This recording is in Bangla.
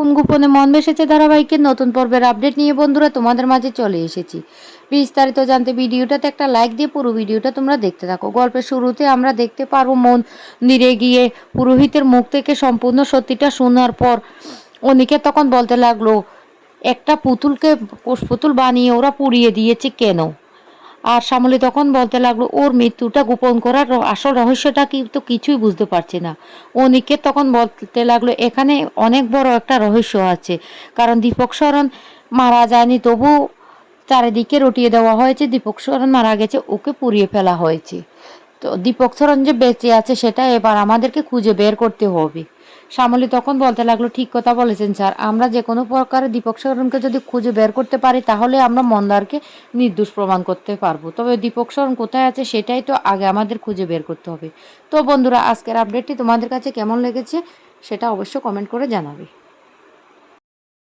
কোন গোপনে মন বেসেছে ধারাবাহিকের নতুন পর্বের আপডেট নিয়ে বন্ধুরা তোমাদের মাঝে চলে এসেছি। বিস্তারিত জানতে ভিডিওটাতে একটা লাইক দিয়ে পুরো ভিডিওটা তোমরা দেখতে থাকো। গল্পের শুরুতে আমরা দেখতে পারব মন্দিরে গিয়ে পুরোহিতের মুখ থেকে সম্পূর্ণ সত্যিটা শোনার পর অনেকে তখন বলতে লাগল, একটা পুতুলকে, পুতুল বানিয়ে ওরা পুড়িয়ে দিয়েছে কেন? আর শ্যামলী তখন বলতে লাগল, ওর মৃত্যুটা গোপন করার আসল রহস্যটা কি তো কিছুই বুঝতে পারছে না। ও অনিকে তখন বলতে লাগল, এখানে অনেক বড় একটা রহস্য আছে। কারণ দীপক শরণ মারা যায়নি, তবু চারিদিকে রটিয়ে দেওয়া হয়েছে। দীপক শরণ মারা গেছে, ওকে পুড়িয়ে ফেলা হয়েছে। তো দীপক সরণ যে বেঁচে আছে সেটা এবার আমাদেরকে খুঁজে বের করতে হবে। শ্যামলী তখন বলতে লাগল, ঠিক কথা বলেছেন স্যার। আমরা যে কোনো প্রকারে দীপক সরণকে যদি খুঁজে বের করতে পারি, তাহলে আমরা মন্দারকে নির্দোষ প্রমাণ করতে পারব। তবে দীপক সরণ কোথায় আছে সেটাই তো আগে আমাদের খুঁজে বের করতে হবে। তো বন্ধুরা, আজকের আপডেটটি তোমাদের কাছে কেমন লেগেছে, সেটা অবশ্য কমেন্ট করে জানাবে।